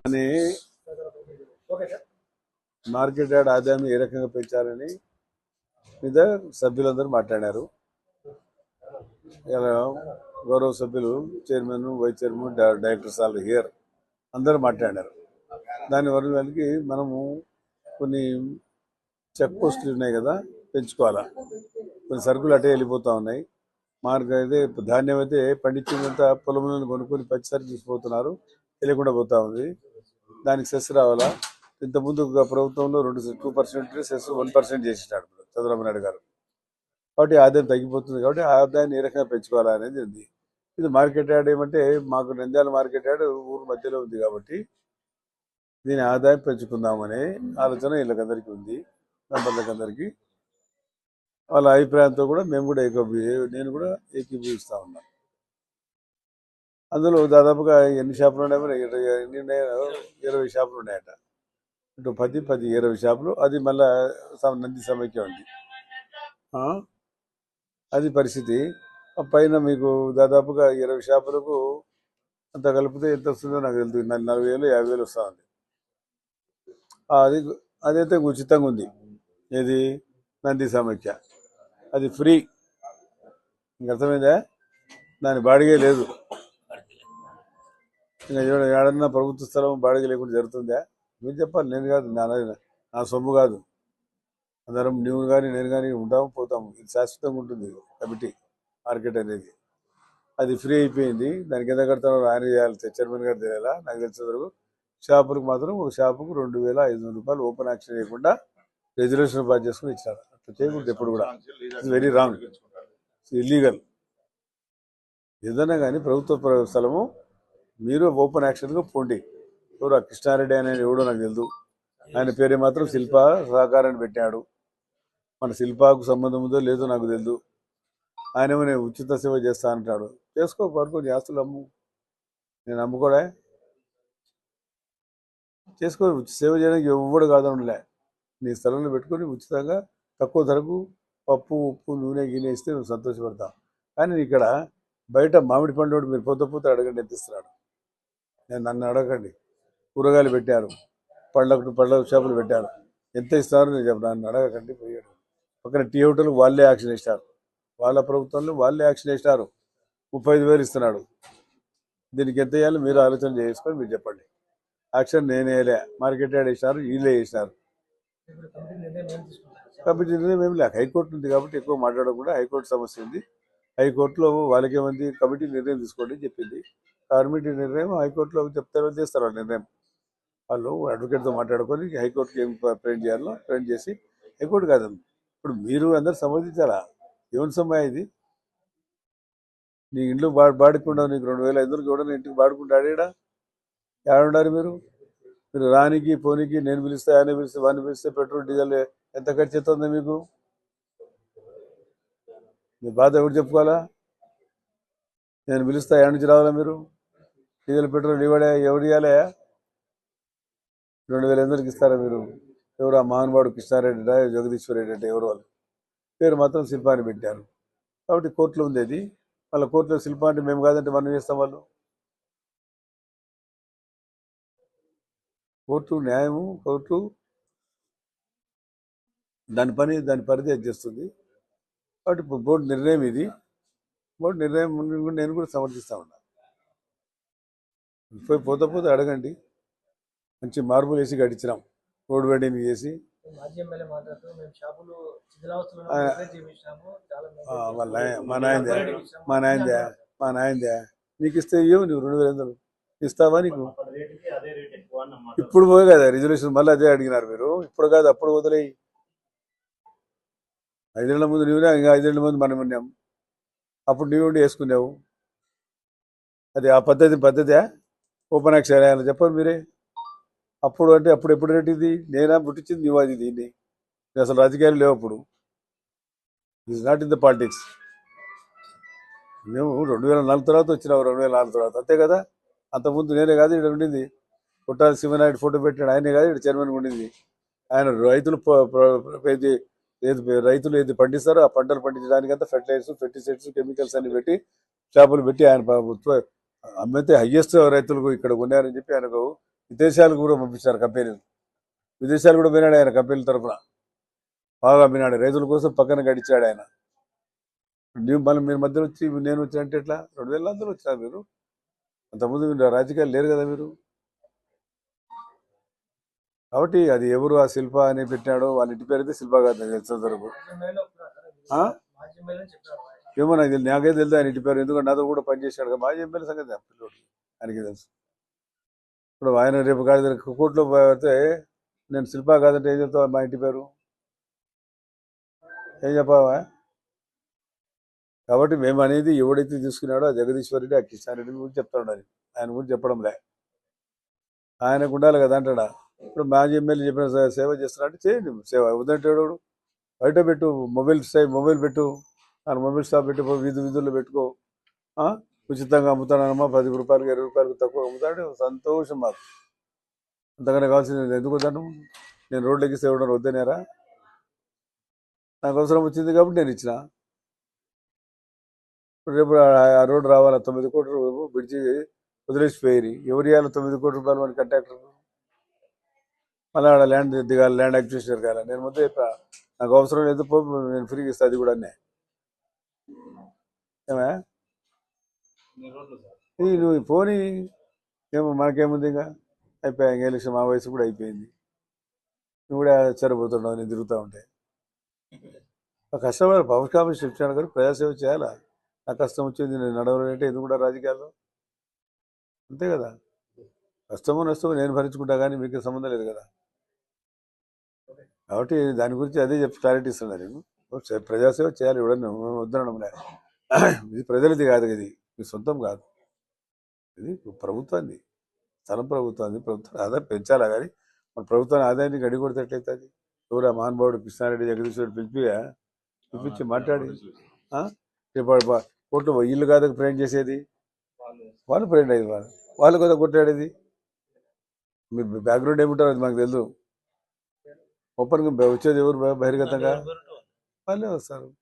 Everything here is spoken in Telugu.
కానీ మార్కెట్ యార్డ్ ఆదాయం ఏ రకంగా పెంచాలని మీద సభ్యులందరూ మాట్లాడారు. ఇలా గౌరవ సభ్యులు chairman vice chairman directors all here అందరూ మాట్లాడారు. దాని వరకు మనము కొన్ని చెక్ పోస్టులు ఉన్నాయి కదా పెంచుకోవాలా? కొన్ని సరుకులు అటే వెళ్ళిపోతూ ఉన్నాయి. మార్గం అయితే ధాన్యం అయితే పండించినంత పొలంలో కొనుక్కొని పచ్చిసరి తీసుకుపోతున్నారు. తెలియకుండా పోతా ఉంది. దానికి సెస్ రావాలా? ఇంతకుముందు ప్రభుత్వంలో రెండు two percent cess one percent చేసినాడు చంద్రబాబు నాయుడు గారు. కాబట్టి ఆదాయం తగ్గిపోతుంది కాబట్టి ఆదాయాన్ని ఏ రకంగా పెంచుకోవాలా అనేది ఉంది. ఇది మార్కెట్ యార్డ్ ఏమంటే మాకు నంద్యాల మార్కెట్ యార్డ్ ఊరు మధ్యలో ఉంది కాబట్టి దీని ఆదాయం పెంచుకుందామనే ఆలోచన వీళ్ళకందరికీ ఉంది మెంబర్లకందరికీ వాళ్ళ అభిప్రాయంతో కూడా మేము కూడా ఏకీ నేను కూడా ఏకీభవిస్తూ ఉన్నా. అందులో దాదాపుగా ఎన్ని షాపులు ఉన్నాయి ఇరవై ఎన్ని ఉన్నాయో? ఇరవై షాపులు ఉన్నాయట. ఇటు పది పది ఇరవై షాపులు. అది మళ్ళా నంది సమైక్య ఉంది అది పరిస్థితి. ఆ పైన మీకు దాదాపుగా ఇరవై షాపులకు అంత కలిపితే ఎంత వస్తుందో నాకు తెలుసు నలభై వేలు యాభై వేలు వస్తూ ఉంది. అది అదైతే ఉచితంగా ఉంది. ఏది? నంది సమైక్య. అది ఫ్రీ. ఇంక అర్థమైందా? దాని బాడిగే లేదు. ఇంకా ఏడన్నా ప్రభుత్వ స్థలం బాడిగ లేకుండా జరుగుతుందా? మీరు చెప్పాలి నేను కాదు నా నా సొమ్ము కాదు. అందరం నువ్వు కానీ నేను కానీ ఉంటాము పోతాము. ఇది శాశ్వతంగా ఉంటుంది కమిటీ మార్కెట్ అనేది. అది ఫ్రీ అయిపోయింది. దానికి ఎంత కడతారో ఆయన చేయాలి చైర్మన్ గారు తెలియాలా నాకు తెలిసిన వరకు షాపులకు మాత్రం ఒక షాపుకు రెండు వేల ఐదు వందల రూపాయలు ఓపెన్ యాక్షన్ చేయకుండా రిజర్వేషన్ పాస్ చేసుకుని ఇచ్చారు. అట్లా చేయకూడదు ఎప్పుడు కూడా. ఇట్స్ వెరీ రాంగ్ ఇల్లీగల్ ఏదైనా కానీ ప్రభుత్వ ప్ర- స్థలము మీరు ఓపెన్ యాక్షన్గా పోండి. ఎవరు ఆ కృష్ణారెడ్డి అనే ఎవడో నాకు తెలుదు. ఆయన పేరు మాత్రం శిల్ప సహకారాన్ని పెట్టాడు. మన శిల్పాకు సంబంధం ఉందో లేదో నాకు తెలుసు ఆయన ఏమో నేను ఉచిత సేవ చేస్తా అంటాడు. చేసుకో పడుకో ఆస్తులు అమ్ము. నేను అమ్ముకోడా చేసుకో ఉచిత సేవ చేయడానికి ఎవ్వడు కాదనులే నీ స్థలంలో పెట్టుకొని ఉచితంగా తక్కువ ధరకు పప్పు ఉప్పు నూనె గిన్నె ఇస్తే నువ్వు సంతోషపడతావు. కానీ ఇక్కడ బయట మామిడి పండు మీరు పొద్దు పోతే అడగండి ఎత్తిస్తున్నాడు ఇస్తున్నాడు. నేను నన్ను అడగండి. కూరగాయలు పెట్టారు. పళ్ళకు పళ్ళ షాపులు పెట్టారు. ఎంత ఇస్తారు నేను చెప్పను. నన్ను అడగకండి పోయాడు. పక్కన టీ హోటల్ వాళ్ళే యాక్షన్ ఇస్తారు వాళ్ళ ప్రభుత్వంలో వాళ్ళే యాక్షన్ ఇస్తారు ముప్పై ఐదు వేలు ఇస్తున్నాడు. దీనికి ఎంత వేయాలో మీరు ఆలోచన చేసుకొని మీరు చెప్పండి. యాక్షన్ నేనే వేయలే. మార్కెట్ యాడ్ వేసినారు వీళ్ళే వేసినారు. కాబట్టి నిర్ణయం ఏం లేక హైకోర్టు ఉంది కాబట్టి ఎక్కువ మాట్లాడకుండా హైకోర్టు సమస్య ఉంది. హైకోర్టులో వాళ్ళకేమంది? కమిటీ నిర్ణయం తీసుకోండి చెప్పింది. కార్మిటీ నిర్ణయం హైకోర్టులో చెప్తారో చేస్తారు ఆ నిర్ణయం. వాళ్ళు అడ్వకేట్తో మాట్లాడుకొని హైకోర్టుకి ఏం ప్రింట్ చేయాలో ప్రింట్ చేసి హైకోర్టు కాదు. ఇప్పుడు మీరు అందరు సమర్థించాలా ఏమని సమయం ఇది? నీ ఇంట్లో బా బాడుకుండా నీకు రెండు వేల ఐదు వందలకి కూడా ఇంటికి బాడుకుంటా ఈడ ఏడుండారు మీరు? మీరు రానికి పోనీకి నేను పిలిస్తే ఆయన పిలిస్తే వాడిని పిలిస్తే పెట్రోల్ డీజిల్ ఎంత ఖర్చు అవుతుంది మీకు? మీ బాధ ఎవరు చెప్పుకోవాలా? నేను పిలుస్తా ఎక్కడి నుంచి రావాలా మీరు? డీజిల్ పెట్రోల్ ఇవ్వడే ఎవరు ఇవ్వాలే రెండు వేల ఎందుకు ఇస్తారా మీరు? ఎవరు ఆ మహానుభావుడు కృష్ణారెడ్డి జగదీశ్వర్ రెడ్డి అంటే ఎవరు వాళ్ళు? పేరు మాత్రం శిల్పాన్ని పెట్టారు. కాబట్టి కోర్టులో ఉంది అది. వాళ్ళ కోర్టులో శిల్ప అంటే మేము కాదంటే మనం చేస్తాం వాళ్ళు? కోర్టు న్యాయము కోర్టు దాని పని దాని పరిధి అది చేస్తుంది కాబట్టి బోర్డు నిర్ణయం ఇది. బోర్డు నిర్ణయం నేను కూడా సమర్థిస్తా ఉన్నా. పోయి పోతే పోతే అడగండి. మంచి మార్పులు వేసి గడిచినాం రోడ్ వెడ్డింగ్ చేసి. మా నాయనదే. మా నాయనదే. మా నీకు ఇస్తే ఇవ్వవు నువ్వు రెండు వేల వందలు. ఇస్తావా నీకు? ఇప్పుడు పోయి కదా రిజర్వేషన్ మళ్ళీ అదే అడిగినారు మీరు. ఇప్పుడు కాదు అప్పుడు వదిలేయి. ఐదేళ్ళ ముందు నువ్వునే? ఇంకా ఐదేళ్ళ ముందు మనం ఉన్నాం. అప్పుడు నువ్వు ఉండి వేసుకున్నావు. అది ఆ పద్ధతి పద్ధతే? ఓపెన్ యాక్షన్ అని చెప్పండి మీరే. అప్పుడు అంటే అప్పుడు ఎప్పుడు రేటు ఇది? నేనా? పుట్టించింది నువ్వు అది దీన్ని. అసలు రాజకీయాలు లేవు అప్పుడు. Is not in the politics మేము రెండు వేల నాలుగు తర్వాత వచ్చినావు రెండు వేల నాలుగు తర్వాత. అంతే కదా? అంతకుముందు నేనే కాదు ఇక్కడ ఉండింది. పుట్టాల సింహనాయుడు ఫోటో పెట్టాడు ఆయనే కాదు ఇక్కడ చైర్మన్ ఉండింది. ఆయన రైతులు ఏది ఏది రైతులు ఏది పండిస్తారో ఆ పంటలు పండించడానికంతా ఫెర్టిలైజర్స్ ఫెర్టిసైడ్స్ కెమికల్స్ అన్ని పెట్టి చేపలు పెట్టి ఆయన అమ్మితే హయ్యెస్ట్ రైతులకు ఇక్కడ కొన్నారని చెప్పి ఆయనకు విదేశాలకు కూడా పంపించారు కంపెనీలు. విదేశాలు కూడా పోయినాడు ఆయన కంపెనీల తరఫున. బాగా అమ్మినాడు. రైతుల కోసం పక్కన గడిచాడు ఆయన. ನೀವು మళ్ళీ మీరు మధ్యలో వచ్చి నేను వచ్చి అంటే ఎట్లా? రెండు వేల అందరూ వచ్చినా మీరు? అంతకుముందు మీరు రాజకీయాలు లేరు కదా మీరు? కాబట్టి అది ఎవరు ఆ శిల్ప అని పెట్టినాడో వాళ్ళ ఇంటి పేరు అయితే శిల్ప కాదు నాకు ఆ? ఏమో నాకు తెలియదు నాకే తెలుసు ఆయన ఇంటి పేరు. ఎందుకంటే నాతో కూడా పనిచేశాడు కదా మాజీ ఎమ్మెల్యే సంగతి పిల్లోడు ఆయనకి తెలుసు. ఇప్పుడు ఆయన రేపు కాదు కోర్టులో పోతే నేను శిల్పా కాదంటే ఏం చెప్తావా మా ఇంటి పేరు? ఏం చెప్పావా? కాబట్టి మేము అనేది ఎవడైతే తీసుకున్నాడో ఆ జగదీశ్వర్ రెడ్డి ఆ కిషన్ రెడ్డి గురించి చెప్తాడు ఆయన గురించి చెప్పడం లే ఆయనకు ఉండాలి కదా అంటాడా? ఇప్పుడు మాజీ ఎమ్మెల్యే చెప్పిన సేవ చేస్తున్నా చేయండి. సేవ వద్దంటాడు బయట పెట్టు మొబైల్ సేవ్ మొబైల్ పెట్టు. అని మొబైల్ షాప్ పెట్టిపో వీధి వీధుల్లో పెట్టుకో. ఉచితంగా అమ్ముతానమ్మా పది రూపాయలకి ఇరవై రూపాయలకు తక్కువ అమ్ముతాడు సంతోషం మాకు. అంతకన్నా కావాల్సింది ఎందుకు వద్దాను? నేను రోడ్లు ఎక్కిస్తే ఇవ్వడం వద్దనేరా? నాకు అవసరం వచ్చింది కాబట్టి నేను ఇచ్చిన. రేపు ఆ- రోడ్డు రావాలా? తొమ్మిది కోట్ల రూపాయలు బ్రిడ్జి వదిలేసి పోయి ఎవరు ఇవ్వాలి తొమ్మిది కోట్ల రూపాయలు మన కంట్రాక్టర్? మళ్ళీ ఆడ ల్యాండ్ దిగాలి ల్యాండ్ అక్విజిషన్ కావాలి నేను ముందే చెప్పా. నాకు అవసరం లేదు పో నేను ఫ్రీగా ఇస్తాను అది కూడా నువ్వు పోనీ ఏమో మనకేముంది ఇంకా? అయిపోయా ఇంకా ఎలక్షన్ మా వయసు కూడా అయిపోయింది. నువ్వు కూడా చెరబోతున్నావు నేను తిరుగుతూ ఉంటే. కష్టపడాలి పవర్ కామెంట్ చెప్తాను కానీ ప్రజాసేవ చేయాలా? నా కష్టం వచ్చింది నేను నడవాలంటే ఎందుకు కూడా రాజకీయాల్లో? అంతే కదా? కష్టమో నష్టమో నేను భరించుకుంటా కానీ మీకు సంబంధం లేదు కదా? కాబట్టి దాని గురించి అదే చెప్పి క్లారిటీ ఇస్తున్నారు. నేను ప్రజాసేవ చేయాలి ఇవ్వడం వద్దనడం లే ఇది ప్రజలది కాదు ఇది. మీ సొంతం కాదు. ఇది ప్రభుత్వాన్ని. స్థలం ప్రభుత్వాన్ని ప్రభుత్వం ఆదాయం పెంచాలా కానీ మన ప్రభుత్వాన్ని ఆదాయాన్ని గడి కొడితేట్లయితే అది? ఎవరు మహానుభావుడు కృష్ణారెడ్డి జగదీశ్వరుడు పిలిపిగా పిలిపించి మాట్లాడి. ఆ? రేపు కోర్టు ఇల్లు కాదు ప్రేమ్ చేసేది? వాళ్ళు. ప్రేమ్ అయ్యేది వాళ్ళు. వాళ్ళు కదా కొట్టాడేది మీ బ్యాక్గ్రౌండ్ ఏమిటారో అది మాకు తెలియదు ఓపెన్గా వచ్చేది ఎవరు బహిర్గతంగా? వాళ్ళే వస్తారు.